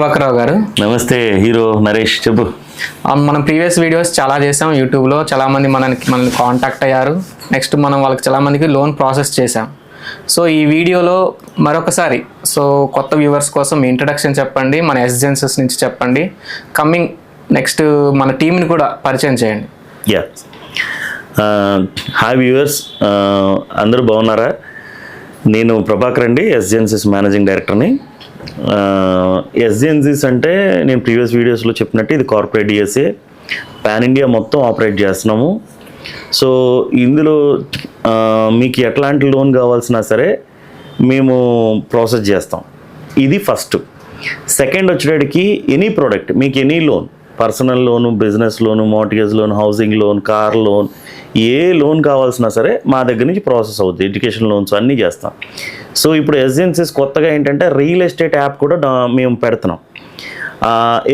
ప్రభాకరరావు గారు. నమస్తే హీరో నరేష్ చెప్పు. మనం ప్రీవియస్ వీడియోస్ చాలా చేసాం యూట్యూబ్లో చాలామంది మనకి మనల్ని కాంటాక్ట్ అయ్యారు. నెక్స్ట్ మనం వాళ్ళకి చాలామందికి లోన్ ప్రాసెస్ చేసాం సో ఈ వీడియోలో మరొకసారి సో కొత్త వ్యూవర్స్ కోసం ఇంట్రడక్షన్ చెప్పండి మన ఎస్జెన్సెస్ నుంచి చెప్పండి. కమింగ్ నెక్స్ట్ మన టీంని కూడా పరిచయం చేయండి. యా హాయ్ వ్యూవర్స్ అందరూ బాగున్నారా? నేను ప్రభాకర్ అండి ఎస్జిఎన్సిస్ మేనేజింగ్ డైరెక్టర్ని ఎస్జిఎన్సిస్ అంటే నేను ప్రీవియస్ వీడియోస్లో చెప్పినట్టు ఇది కార్పొరేట్ డిఎస్ఏ పాన్ ఇండియా మొత్తం ఆపరేట్ చేస్తున్నాము. సో ఇందులో మీకు ఎట్లాంటి లోన్ కావాల్సినా సరే మేము ప్రాసెస్ చేస్తాం. ఇది ఫస్ట్ సెకండ్ వచ్చేటికి ఎనీ ప్రోడక్ట్ మీకు any loan personal loan business loan mortgage loan housing loan car loan ఏ లోన్ కావాల్సినా సరే మా దగ్గర నుంచి ప్రాసెస్ అవుతుంది ఎడ్యుకేషన్ లోన్స్ అన్నీ చేస్తాం. సో ఇప్పుడు ఎస్ఎన్సీస్ కొత్తగా ఏంటంటే రియల్ ఎస్టేట్ యాప్ కూడా మేము పెడుతున్నాం.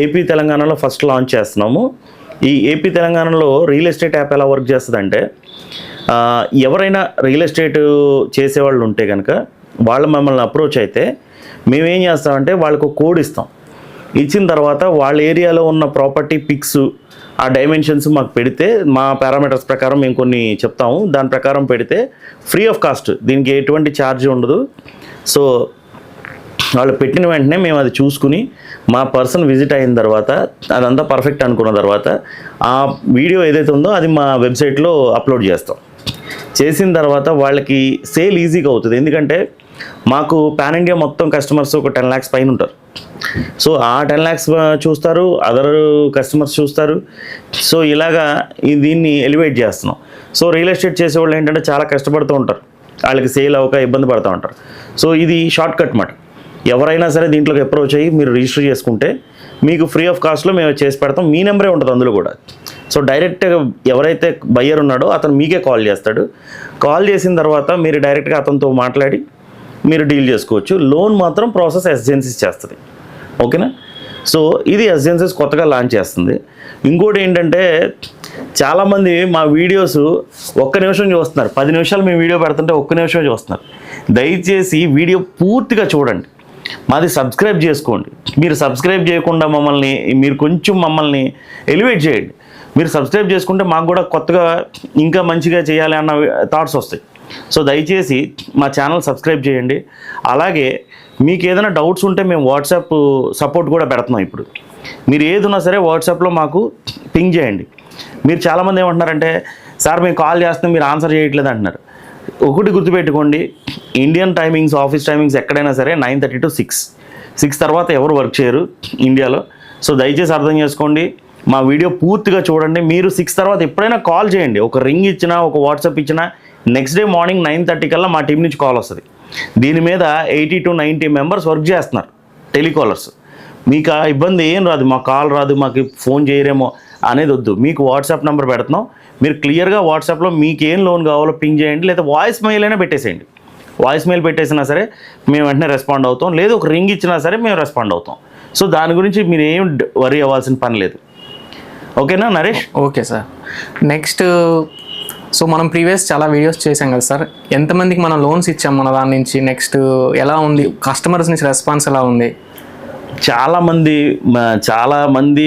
ఏపీ తెలంగాణలో ఫస్ట్ లాంచ్ చేస్తున్నాము. ఈ ఏపీ తెలంగాణలో రియల్ ఎస్టేట్ యాప్ ఎలా వర్క్ చేస్తుందంటే ఎవరైనా రియల్ ఎస్టేట్ చేసేవాళ్ళు ఉంటే కనుక వాళ్ళు మమ్మల్ని అప్రోచ్ అయితే మేమేం చేస్తామంటే వాళ్ళకు కోడ్ ఇస్తాం. ఇచ్చిన తర్వాత వాళ్ళ ఏరియాలో ఉన్న ప్రాపర్టీ పిక్స్ ఆ డైమెన్షన్స్ మాకు పెడితే మా పారామీటర్స్ ప్రకారం మేము కొన్ని చెప్తాము. దాని ప్రకారం పెడితే ఫ్రీ ఆఫ్ కాస్ట్ దీనికి ఎటువంటి ఛార్జ్ ఉండదు. సో వాళ్ళు పెట్టిన వెంటనే మేము అది చూసుకుని మా పర్సన్ విజిట్ అయిన తర్వాత అదంతా పర్ఫెక్ట్ అనుకున్న తర్వాత ఆ వీడియో ఏదైతే ఉందో అది మా వెబ్సైట్లో అప్లోడ్ చేస్తాం. చేసిన తర్వాత వాళ్ళకి సేల్ ఈజీగా అవుతుంది. ఎందుకంటే మాకు పాన్ ఇండియా మొత్తం కస్టమర్స్ ఒక టెన్ ల్యాక్స్ పైన ఉంటారు. సో ఆ టెన్ ల్యాక్స్ చూస్తారు అదర్ కస్టమర్స్ చూస్తారు. సో ఇలాగా దీన్ని ఎలివేట్ చేస్తున్నాం. సో రియల్ ఎస్టేట్ చేసేవాళ్ళు ఏంటంటే చాలా కష్టపడుతూ ఉంటారు. వాళ్ళకి సేల్ అవ్వక ఇబ్బంది పడుతూ ఉంటారు. సో ఇది షార్ట్ కట్ మాట. ఎవరైనా సరే దీంట్లోకి అప్రోచ్ అయ్యి మీరు రిజిస్టర్ చేసుకుంటే మీకు ఫ్రీ ఆఫ్ కాస్ట్లో మేము చేసి పెడతాం. మీ నెంబరే ఉంటుంది అందులో కూడా. సో డైరెక్ట్గా ఎవరైతే బయ్యర్ ఉన్నాడో అతను మీకే కాల్ చేస్తాడు. కాల్ చేసిన తర్వాత మీరు డైరెక్ట్గా అతనితో మాట్లాడి మీరు డీల్ చేసుకోవచ్చు. లోన్ మాత్రం ప్రాసెస్ ఎస్జెన్సీస్ చేస్తుంది. ఓకేనా? సో ఇది ఎస్జెన్సీస్ కొత్తగా లాంచ్ చేస్తుంది. ఇంకోటి ఏంటంటే చాలామంది మా వీడియోస్ ఒక్క నిమిషం చూస్తున్నారు. పది నిమిషాలు మేము వీడియో పెడుతుంటే ఒక్క నిమిషం చూస్తున్నారు. దయచేసి వీడియో పూర్తిగా చూడండి. మాది సబ్స్క్రైబ్ చేసుకోండి. మీరు సబ్స్క్రైబ్ చేయకుండా మమ్మల్ని మీరు కొంచెం మమ్మల్ని ఎలివేట్ చేయండి. మీరు సబ్స్క్రైబ్ చేసుకుంటే మాకు కూడా కొత్తగా ఇంకా మంచిగా చేయాలి అన్న థాట్స్ వస్తాయి. సో దయచేసి మా ఛానల్ సబ్స్క్రైబ్ చేయండి. అలాగే మీకు ఏదైనా డౌట్స్ ఉంటే మేము వాట్సాప్ సపోర్ట్ కూడా పెడుతున్నాం ఇప్పుడు. మీరు ఏది ఉన్నా సరే వాట్సాప్లో మాకు పింగ్ చేయండి. మీరు చాలామంది ఏమంటున్నారంటే సార్ మేము కాల్ చేస్తున్నాం మీరు ఆన్సర్ చేయట్లేదు అంటున్నారు. ఒకటి గుర్తుపెట్టుకోండి ఇండియన్ టైమింగ్స్ ఆఫీస్ టైమింగ్స్ ఎక్కడైనా సరే nine thirty to six. Six తర్వాత ఎవరు వర్క్ చేయరు ఇండియాలో. సో దయచేసి అర్థం చేసుకోండి మా వీడియో పూర్తిగా చూడండి. మీరు సిక్స్ తర్వాత ఎప్పుడైనా కాల్ చేయండి. ఒక రింగ్ ఇచ్చినా ఒక వాట్సాప్ ఇచ్చినా next day morning nine thirty కల్లా మా టీం నుంచి కాల్ వస్తుంది. దీని మీద eighty to ninety members work చేస్తున్నారు టెలికాలర్స్ మీకు ఆ ఇబ్బంది ఏం రాదు మాకు కాల్ రాదు మాకు ఫోన్ చేయరేమో అనేది వద్దు. మీకు వాట్సాప్ నెంబర్ పెడుతున్నాం. మీరు క్లియర్గా వాట్సాప్లో మీకు ఏం లోన్ కావాలో పింగ్ చేయండి లేదా వాయిస్ మెయిల్ అయినా పెట్టేసేయండి. వాయిస్ మెయిల్ పెట్టేసినా సరే మేము వెంటనే రెస్పాండ్ అవుతాం లేదు ఒక రింగ్ ఇచ్చినా సరే మేము రెస్పాండ్ అవుతాం. సో దాని గురించి మీరు ఏం వరీ అవ్వాల్సిన పని లేదు. ఓకేనా Naresh? Okay sir. Next so మనం ప్రీవియస్ చాలా వీడియోస్ చేసాం కదా సార్ ఎంతమందికి మనం లోన్స్ ఇచ్చాం మన దాని నుంచి? నెక్స్ట్ ఎలా ఉంది? కస్టమర్స్ నుంచి రెస్పాన్స్ ఎలా ఉంది? చాలా మంది మ- చాలా మంది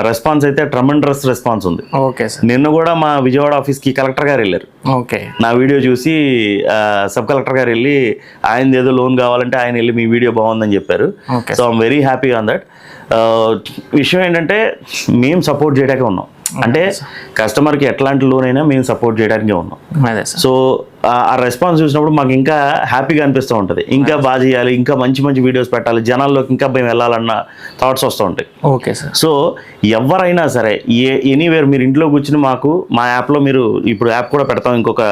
రెస్పాన్స్ అయితే ట్రమండ్రస్ రెస్పాన్స్ ఉంది. ఓకే సార్ నిన్న కూడా మా విజయవాడ ఆఫీస్కి కలెక్టర్ గారు వెళ్ళారు. ఓకే నా వీడియో చూసి సబ్ కలెక్టర్ గారు వెళ్ళి ఆయన ఏదో లోన్ కావాలంటే ఆయన వెళ్ళి మీ వీడియో బాగుందని చెప్పారు. So I'm very happy on that విషయం ఏంటంటే మేము సపోర్ట్ చేయడానికి ఉన్నాం. అంటే కస్టమర్కి ఎట్లాంటి లోన్ అయినా మేము సపోర్ట్ చేయడానికి ఉన్నాం. అదే సో ఆ- ఆ రెస్పాన్స్ చూసినప్పుడు మాకు ఇంకా హ్యాపీగా అనిపిస్తూ ఉంటుంది. ఇంకా బాగా చేయాలి ఇంకా మంచి మంచి వీడియోస్ పెట్టాలి జనాల్లోకి ఇంకా మేము వెళ్ళాలన్న థాట్స్ వస్తూ ఉంటాయి. Okay sir. సో ఎవరైనా సరే ఏ ఎనీవేర్ మీరు ఇంట్లో కూర్చుని మాకు మా యాప్లో మీరు ఇప్పుడు యాప్ కూడా పెడతాం ఇంకొక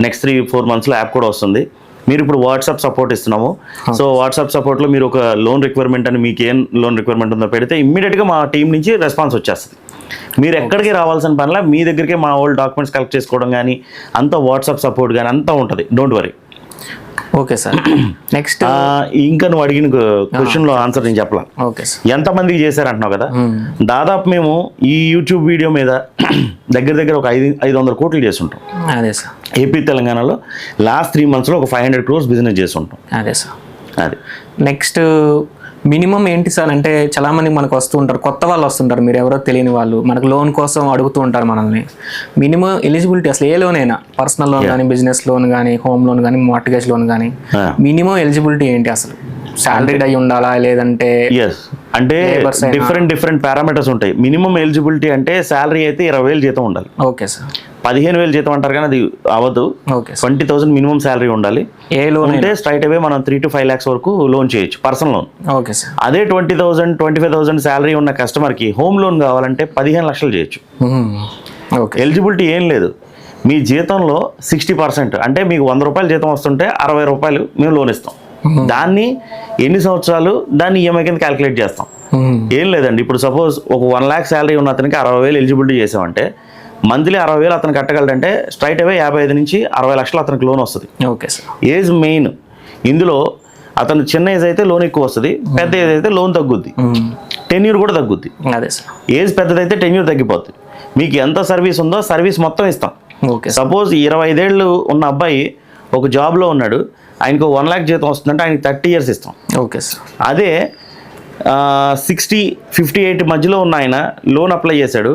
నెక్స్ట్ త్రీ ఫోర్ మంత్స్లో యాప్ కూడా వస్తుంది. మీరు ఇప్పుడు వాట్సాప్ సపోర్ట్ ఇస్తున్నాము. సో వాట్సాప్ సపోర్ట్లో మీరు ఒక లోన్ రిక్వైర్మెంట్ అని మీకు ఏం లోన్ రిక్వైర్మెంట్ ఉందో పెడితే ఇమ్మీడియట్గా మా టీం నుంచి రెస్పాన్స్ వచ్చేస్తుంది. మీరు ఎక్కడికి రావాల్సిన పనిలా మీ దగ్గరికే మా వాళ్ళు డాక్యుమెంట్స్ కలెక్ట్ చేసుకోవడం కానీ అంతా వాట్సాప్ సపోర్ట్ కానీ అంతా ఉంటుంది. Don't worry okay sir. Next ఇంకా నువ్వు అడిగిన క్వశ్చన్లో ఆన్సర్ నేను చెప్పలా. Okay sir. ఎంతమందికి చేశారంటున్నావు కదా? దాదాపు మేము ఈ యూట్యూబ్ వీడియో మీద దగ్గర దగ్గర ఒక ఐదు ఐదు వందల కోట్లు చేస్తుంటాం. అదే సార్. ఏపీ తెలంగాణలో లాస్ట్ త్రీ మంత్స్లో ఒక ఫైవ్ హండ్రెడ్ క్రోర్స్ బిజినెస్ చేస్తుంటాం. అదే సార్. అది. నెక్స్ట్ మినిమం ఏంటి సార్ అంటే చాలా మంది మనకు వస్తూ ఉంటారు కొత్త వాళ్ళు వస్తుంటారు మీరు ఎవరో తెలియని వాళ్ళు మనకు లోన్ కోసం అడుగుతూ ఉంటారు మనల్ని. మినిమం ఎలిజిబిలిటీ అసలు ఏ లోన్ అయినా పర్సనల్ లోన్ కానీ బిజినెస్ లోన్ కానీ హోమ్ లోన్ కానీ మార్టిగేజ్ లోన్ కానీ. మినిమం ఎలిజిబిలిటీ ఏంటి అసలు? శాలరీడ్ అయి ఉండాలా లేదంటే ఎస్ అంటే. డిఫరెంట్ డిఫరెంట్ పారామీటర్స్ ఉంటాయి. మినిమం ఎలిజిబిలిటీ అంటే శాలరీ అయితే ఇరవై వేలు జీతం ఉండాలి. ఓకే సార్ పదిహేను వేలు జీతం అంటారు కానీ అది అవ్వదు. ట్వంటీ థౌసండ్ మినిమం శాలరీ ఉండాలి. ఏ లోన్ ఉంటే స్ట్రైట్ అవే మనం త్రీ టు ఫైవ్ ల్యాక్స్ వరకు లోన్ చేయొచ్చు పర్సనల్ లోన్ ఓకే సార్ అదే twenty thousand twenty five thousand salary ఉన్న కస్టమర్కి హోమ్ లోన్ కావాలంటే పదిహేను లక్షలు చేయొచ్చు. ఓకే ఎలిజిబిలిటీ ఏం లేదు. మీ జీతంలో సిక్స్టీ పర్సెంట్ అంటే మీకు వంద రూపాయలు జీతం వస్తుంటే అరవై రూపాయలు మేము లోన్ ఇస్తాం. దాన్ని ఎన్ని సంవత్సరాలు దాన్ని ఈఎంఐ కింద క్యాలిక్యులేట్ చేస్తాం. ఏం లేదండి ఇప్పుడు సపోజ్ ఒక వన్ ల్యాక్ శాలరీ ఉన్న అతనికి అరవై వేలు ఎలిజిబిలిటీ చేసామంటే మంత్లీ అరవై వేలు అతను కట్టగలడంటే స్ట్రైట్ అవే యాభై ఐదు నుంచి అరవై లక్షలు అతనికి లోన్ వస్తుంది. Okay sir. Age main. ఇందులో అతను చిన్న ఏజ్ అయితే లోన్ ఎక్కువ వస్తుంది పెద్ద ఏజ్ అయితే లోన్ తగ్గుద్ది. టెన్యూర్ కూడా తగ్గుద్ది. అదే సార్. ఏజ్ పెద్దదైతే టెన్యూర్ తగ్గిపోద్ది. మీకు ఎంత సర్వీస్ ఉందో సర్వీస్ మొత్తం ఇస్తాం. ఓకే సపోజ్ ఇరవై ఐదేళ్ళు ఉన్న అబ్బాయి ఒక జాబ్లో ఉన్నాడు ఆయనకు వన్ ల్యాక్ జీతం వస్తుందంటే ఆయనకి థర్టీ ఇయర్స్ ఇస్తాం. ఓకే సార్ అదే సిక్స్టీ ఫిఫ్టీ ఎయిట్ మధ్యలో ఉన్న ఆయన లోన్ అప్లై చేశాడు.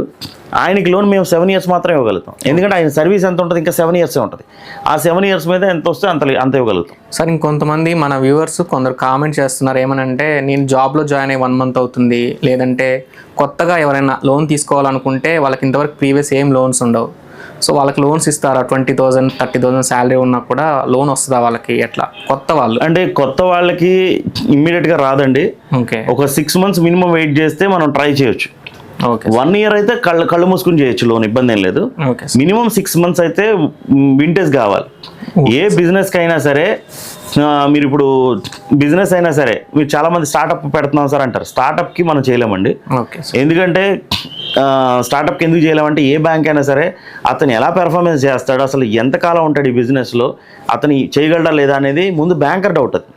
ఆయనకి లోన్ మేము సెవెన్ ఇయర్స్ మాత్రమే ఇవ్వగలుగుతాం. ఎందుకంటే ఆయన సర్వీస్ ఎంత ఉంటుంది ఇంకా సెవెన్ ఇయర్సే ఉంటుంది. ఆ సెవెన్ ఇయర్స్ మీద ఎంత వస్తే అంత అంత ఇవ్వగలుగుతాం. సార్ ఇంకొంతమంది మన వ్యూవర్స్ కొందరు కామెంట్ చేస్తున్నారు ఏమనంటే నేను జాబ్లో జాయిన్ అయ్యి వన్ మంత్ అవుతుంది. లేదంటే కొత్తగా ఎవరైనా లోన్ తీసుకోవాలనుకుంటే వాళ్ళకి ఇంతవరకు ప్రీవియస్ ఏం లోన్స్ ఉండవు. సో వాళ్ళకి లోన్స్ ఇస్తారా? Twenty thousand thirty thousand salary ఉన్నా కూడా లోన్ వస్తుందా వాళ్ళకి? ఎట్లా? కొత్త వాళ్ళు. అంటే కొత్త వాళ్ళకి ఇమ్మీడియట్గా రాదండి. ఓకే. ఒక సిక్స్ మంత్స్ మినిమం వెయిట్ చేస్తే మనం ట్రై చేయొచ్చు. వన్ ఇయర్ అయితే కళ్ళు కళ్ళు మూసుకుని చేయొచ్చు లోన్ ఇబ్బంది ఏం లేదు. మినిమం సిక్స్ మంత్స్ అయితే వింటేజ్ కావాలి. ఏ బిజినెస్కి అయినా సరే మీరు ఇప్పుడు బిజినెస్ అయినా సరే మీరు చాలా మంది స్టార్టప్ పెడుతున్నాం సార్ అంటారు. స్టార్టప్కి మనం చేయలేమండి. ఎందుకంటే స్టార్టప్కి ఎందుకు చేయలేమంటే ఏ బ్యాంక్ అయినా సరే అతను ఎలా పెర్ఫార్మెన్స్ చేస్తాడు అసలు ఎంతకాలం ఉంటాడు ఈ బిజినెస్లో అతను చేయగలడా లేదా అనేది ముందు బ్యాంకర్ డౌట్ అది.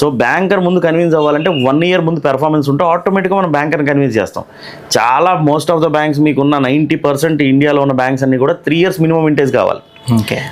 సో బ్యాంకర్ ముందు కన్విన్స్ అవ్వాలంటే వన్ ఇయర్ ముందు పెర్ఫార్మెన్స్ ఉంటే ఆటోమేటిక్గా మనం బ్యాంకర్ని కన్విన్స్ చేస్తాం. చాలా మోస్ట్ ఆఫ్ ద బ్యాంక్స్ మీకున్న నైంటీ పర్సెంట్ ఇండియాలో ఉన్న బ్యాంక్స్ అన్ని కూడా త్రీ ఇయర్స్ మినిమం వింటేజ్ కావాలి.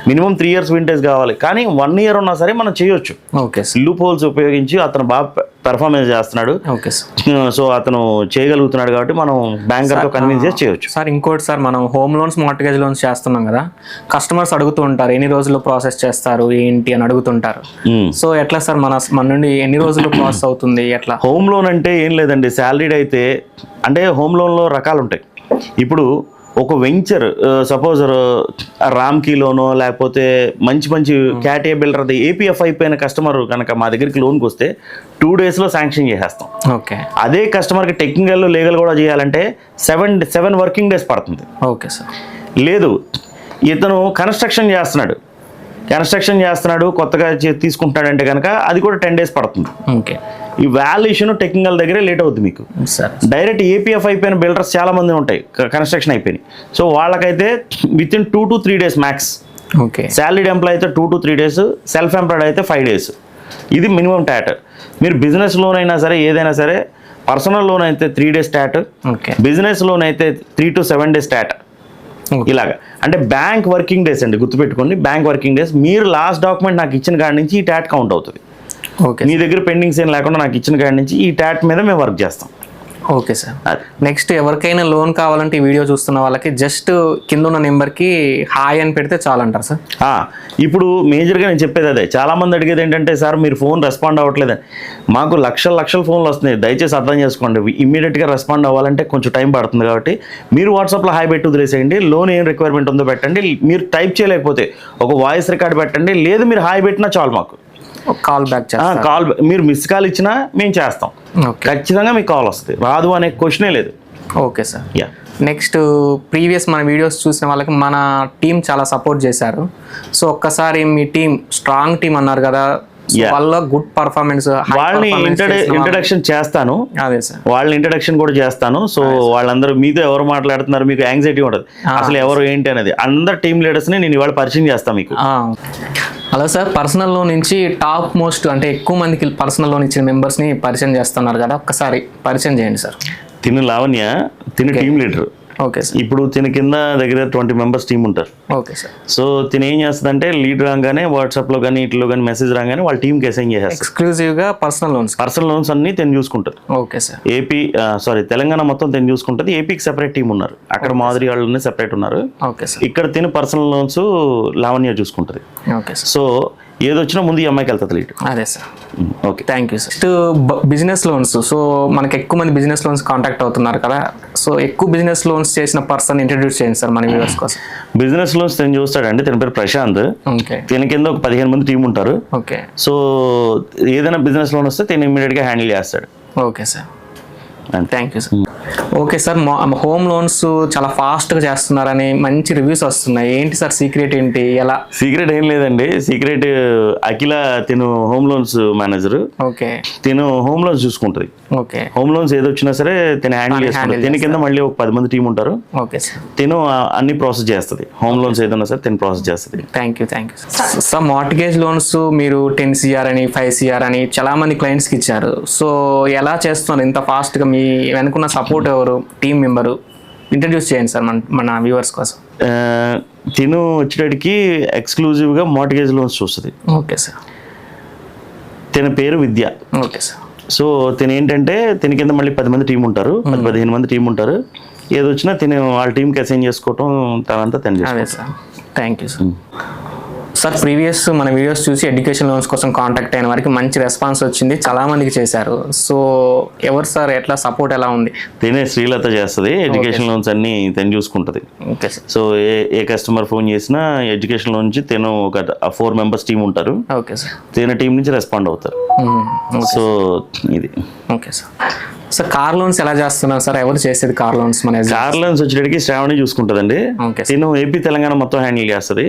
మినిమం త్రీ ఇయర్స్ వింటేజ్ కావాలి. కానీ వన్ ఇయర్ ఉన్నా సరే మనం చేయొచ్చు. ఓకే లూప్ హోల్స్ ఉపయోగించి అతను బాగా పెర్ఫార్మెన్స్ చేస్తున్నాడు. ఓకే సార్ సో అతను చేయగలుగుతున్నాడు కాబట్టి మనం బ్యాంకర్తో కన్విన్స్ చేసి చేయొచ్చు. సార్ ఇంకోటి సార్ మనం హోమ్ లోన్స్ మార్టిగేజ్ లోన్స్ చేస్తున్నాం కదా. కస్టమర్స్ అడుగుతూ ఉంటారు ఎన్ని రోజుల్లో ప్రాసెస్ చేస్తారు? ఏంటి? అని అడుగుతుంటారు. మ్మ్. సో ఎట్లా సార్ మన మన నుండి ఎన్ని రోజుల్లో ప్రాసెస్ అవుతుంది? ఎట్లా? హోమ్ లోన్ అంటే ఏం లేదండి. శాలరీడ్ అయితే అంటే హోమ్ లోన్లో రకాలు ఉంటాయి ఇప్పుడు ఒక వెంచర్ సపోజ్ రామ్కి లోనో లేకపోతే మంచి మంచి క్యాటే బిల్డర్ అది ఏపీఎఫ్ అయిపోయిన కస్టమర్ కనుక మా దగ్గరికి లోన్కి వస్తే టూ డేస్లో శాంక్షన్ చేసేస్తాం. ఓకే అదే కస్టమర్కి టెక్నికల్ లీగల్ కూడా చేయాలంటే సెవెన్ సెవెన్ వర్కింగ్ డేస్ పడుతుంది. ఓకే సార్ లేదు ఇతను కన్స్ట్రక్షన్ చేస్తున్నాడు. కన్స్ట్రక్షన్ చేస్తున్నాడు కొత్తగా తీసుకుంటున్నాడంటే కనుక అది కూడా టెన్ డేస్ పడుతుంది. ఓకే ఈ వాల్యుయేషన్ టెక్నికల్ దగ్గరే లేట్ అవుతుంది మీకు. సార్ డైరెక్ట్ ఏపీఎఫ్ అయిపోయిన బిల్డర్స్ చాలా మంది ఉంటాయి. కన్స్ట్రక్షన్ అయిపోయినాయి. సో వాళ్ళకైతే within two to three days max okay salaried employee అయితే two to three days self employed అయితే ఫైవ్ డేస్ ఇది మినిమం ట్యాట్ మీరు బిజినెస్ లోన్ అయినా సరే ఏదైనా సరే పర్సనల్ లోన్ అయితే three days TAT okay business loan అయితే three to seven days TAT. ఇలాగా. అంటే బ్యాంక్ వర్కింగ్ డేస్ అండి గుర్తుపెట్టుకోండి. బ్యాంక్ వర్కింగ్ డేస్ మీరు లాస్ట్ డాక్యుమెంట్ నాకు ఇచ్చిన కాడి నుంచి ఈ ట్యాట్ కౌంట్ అవుతుంది. మీ దగ్గర పెండింగ్స్ ఏం లేకుండా నాకు ఇచ్చిన కాడి నుంచి ఈ ట్యాట్ మీద మేము వర్క్ చేస్తాం. ఓకే సార్ నెక్స్ట్ ఎవరికైనా లోన్ కావాలంటే ఈ వీడియో చూస్తున్న వాళ్ళకి జస్ట్ కింద ఉన్న నెంబర్కి హాయ్ అని పెడితే చాలు అంటారు సార్ ఇప్పుడు మేజర్గా నేను చెప్పేది అదే. చాలా మంది అడిగేది ఏంటంటే సార్ మీరు ఫోన్ రెస్పాండ్ అవ్వట్లేదు మాకు లక్షల లక్షల ఫోన్లు వస్తున్నాయి. దయచేసి అర్థం చేసుకోండి. ఇమ్మీడియట్గా రెస్పాండ్ అవ్వాలంటే కొంచెం టైం పడుతుంది కాబట్టి మీరు వాట్సాప్లో హాయ్ పెట్టి వదిలేసేయండి. లోన్ ఏం రిక్వైర్మెంట్ ఉందో పెట్టండి. మీరు టైప్ చేయలేకపోతే ఒక వాయిస్ రికార్డ్ పెట్టండి. లేదు మీరు హాయ్ పెట్టినా చాలు మాకు. కాల్ బ్యాక్ కాల్ మీరు మిస్ కాల్ ఇచ్చినా మేము చేస్తాం. ఖచ్చితంగా మీకు కాల్ వస్తుంది. రాదు అనే క్వశ్చనే లేదు. Okay sir ya next previous మన వీడియోస్ చూసిన వాళ్ళకి మన టీం చాలా సపోర్ట్ చేశారు. సో ఒక్కసారి మీ టీం స్ట్రాంగ్ టీం అన్నారు కదా. వాళ్ళ గుడ్ పర్ఫార్మెన్స్ వాళ్ళని ఇంట్రడ ఇంట్రడక్షన్ చేస్తాను. అదే సార్. వాళ్ళ ఇంట్రడక్షన్ కూడా చేస్తాను. సో వాళ్ళందరూ మీతో ఎవరు మాట్లాడుతున్నారు మీకు యాంగ్జైటీ ఉండదు. అసలు ఎవరు ఏంటి అనేది. అందరు టీమ్ లీడర్స్ని నేను ఇవాళ పరిచయం చేస్తాను మీకు. హలో సార్ పర్సనల్ లోన్ నుంచి టాప్ మోస్ట్ అంటే ఎక్కువ మందికి పర్సనల్ లోన్ ఇచ్చిన మెంబర్స్ని పరిచయం చేస్తున్నారు కదా ఒక్కసారి పరిచయం చేయండి సార్. తిను లావణ్య తిను టీమ్ లీడర్ ఓకే సార్. ఇప్పుడు తిన కింద దగ్గర ట్వంటీ మెంబర్స్ టీం ఉంటారు. Okay sir. సో తిన ఏం చేస్తుందంటే లీడ్ రాగానే వాట్సాప్లో కానీ ఇట్లో కానీ మెసేజ్ రాగానే వాళ్ళ టీంకి అసైన్ చేసేస్తారు. ఎక్స్క్లూజివ్గా పర్సనల్ లోన్స్ పర్సనల్ లోన్స్ అన్ని తిని చూసుకుంటారు. Okay sir. AP sorry Telangana మొత్తం తిని చూసుకుంటుంది. ఏపీకి సెపరేట్ టీం ఉన్నారు. అక్కడ మాదిరి వాళ్ళు సెపరేట్ ఉన్నారు. Okay sir. ఇక్కడ తిని పర్సనల్ లోన్స్ లావణ్య చూసుకుంటుంది. Okay sir. సో ఏదొచ్చినా ముందు ఈ అమ్మాయికి వెళ్తుంది లీడ్. అదే sir. Okay. Thank you sir business loans so మనకి ఎక్కువ మంది బిజినెస్ లోన్స్ కాంటాక్ట్ అవుతున్నారు కదా. సో ఎక్కువ బిజినెస్ లోన్స్ చేసిన పర్సన్ ఇంట్రడ్యూస్ చేయండి సార్ మన వ్యూవర్స్ కోసం. బిజినెస్ లోన్స్ తిని చూస్తాడండి. తన పేరు ప్రశాంత్. ఓకే తిన కింద ఒక పదిహేను మంది టీం ఉంటారు. ఓకే సో ఏదైనా బిజినెస్ లోన్ వస్తే తిని ఇమీడియట్గా హ్యాండిల్ చేస్తాడు. Okay sir thank you sir okay sir home loans చాలా ఫాస్ట్గా చేస్తున్నారని మంచి రివ్యూస్ వస్తున్నాయి. ఏంటి సార్ సీక్రెట్ ఏంటి? ఎలా? సీక్రెట్ ఏం లేదండి. సీక్రెట్ అఖిల తిను హోమ్ లోన్స్ మేనేజర్ ఓకే తిను హోమ్ లోన్స్ చూసుకుంటుంది. ఓకే హోమ్ లోన్స్ ఏది వచ్చినా సరే తిన హ్యాండిల్ చేసుకుంటుంది తిని కింద మళ్ళీ ఒక పది మంది టీం ఉంటారు. ఓకే సార్ తిను అన్ని ప్రాసెస్ చేస్తుంది. హోమ్ లోన్స్ ఏదైనా సరే తిని ప్రాసెస్ చేస్తుంది. Thank you thank you sir mortgage loans మీరు టెన్ సిఆర్ అని ఫైవ్ సిఆర్ అని చాలా మంది క్లయింట్స్కి ఇచ్చారు. సో ఎలా చేస్తున్నారు? ఇంత ఫాస్ట్గా మీ వెనుకున్న సపోర్ట్ ఎవరు? టీం మెంబరు ఇంట్రడ్యూస్ చేయండి సార్ మన మన వ్యూవర్స్ కోసం. తిను వచ్చేటడికి ఎక్స్క్లూజివ్గా మార్టిగేజ్ లోన్స్ చూస్తుంది ఓకే సార్ తిన పేరు విద్య. ఓకే సార్ సో తిన ఏంటంటే తిన కింద మళ్ళీ పది మంది టీం ఉంటారు. పది పదిహేను మంది టీం ఉంటారు. ఏది వచ్చినా తిని వాళ్ళ టీంకి అసైన్ చేసుకోవటం తనంతా తను thank you sir sir previous మన వీడియోస్ చూసి ఎడ్యుకేషన్ లోన్స్ కోసం కాంటాక్ట్ అయిన వారికి మంచి రెస్పాన్స్ వచ్చింది చాలా మందికి చేశారు. సో ఎవరు సార్ ఎట్లా సపోర్ట్ ఎలా ఉంది? తినే శ్రీలత చేస్తుంది ఎడ్యుకేషన్ లోన్స్ అన్ని తను చూసుకుంటుంది. Okay sir. సో ఏ ఏ కస్టమర్ ఫోన్ చేసినా ఎడ్యుకేషన్ లోన్ నుంచి తిను ఒక ఫోర్ మెంబర్స్ టీం ఉంటారు. Okay sir. తిన టీం నుంచి రెస్పాండ్ అవుతారు. సో ఇది. Okay sir. Sir car loans ఎలా చేస్తున్నారు సార్? ఎవరు చేసేది కార్ లోన్స్ మన కార్ లోన్స్ వచ్చేటికి శ్రావణి చూసుకుంటుందండి. తిను ఏపీ తెలంగాణ మొత్తం హ్యాండిల్ చేస్తుంది.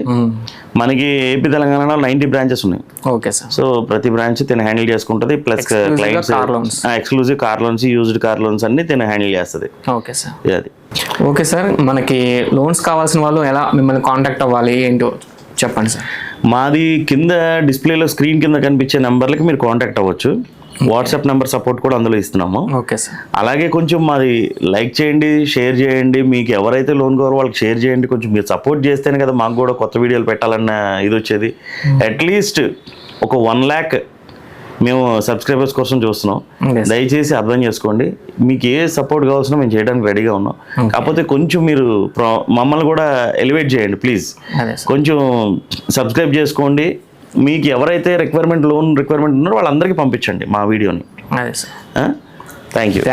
మనకి ఏపీ తెలంగాణలో నైంటీ బ్రాంచెస్ ఉన్నాయి. Okay sir. సో ప్రతి బ్రాంచ్ తిన హ్యాండిల్ చేసుకుంటుంది. Plus clients loans. Exclusive car loans used car loans అన్ని తిన హ్యాండిల్ చేస్తుంది. Okay sir. అది. ఓకే సార్ మనకి లోన్స్ కావాల్సిన వాళ్ళు ఎలా మిమ్మల్ని కాంటాక్ట్ అవ్వాలి? ఏంటో చెప్పండి సార్. మాది కింద డిస్ప్లేలో స్క్రీన్ కింద కనిపించే నెంబర్లకి మీరు కాంటాక్ట్ అవ్వచ్చు. వాట్సాప్ నెంబర్ సపోర్ట్ కూడా అందులో ఇస్తున్నాము. ఓకే సార్ అలాగే కొంచెం మాది లైక్ చేయండి షేర్ చేయండి. మీకు ఎవరైతే లోన్ కావాలో వాళ్ళకి షేర్ చేయండి కొంచెం మీరు సపోర్ట్ చేస్తేనే కదా మాకు కూడా కొత్త వీడియోలు పెట్టాలన్న ఇది వచ్చేది. అట్లీస్ట్ ఒక వన్ ల్యాక్ మేము సబ్స్క్రైబర్స్ కోసం చూస్తున్నాం. దయచేసి అర్థం చేసుకోండి. మీకు ఏ సపోర్ట్ కావాల్సిన మేము చేయడానికి రెడీగా ఉన్నాం. కాకపోతే కొంచెం మీరు మమ్మల్ని కూడా ఎలివేట్ చేయండి ప్లీజ్ కొంచెం సబ్స్క్రైబ్ చేసుకోండి. మీకు ఎవరైతే రిక్వైర్మెంట్ లోన్ రిక్వైర్మెంట్ ఉన్నారో వాళ్ళందరికీ పంపించండి మా వీడియోని. Thank you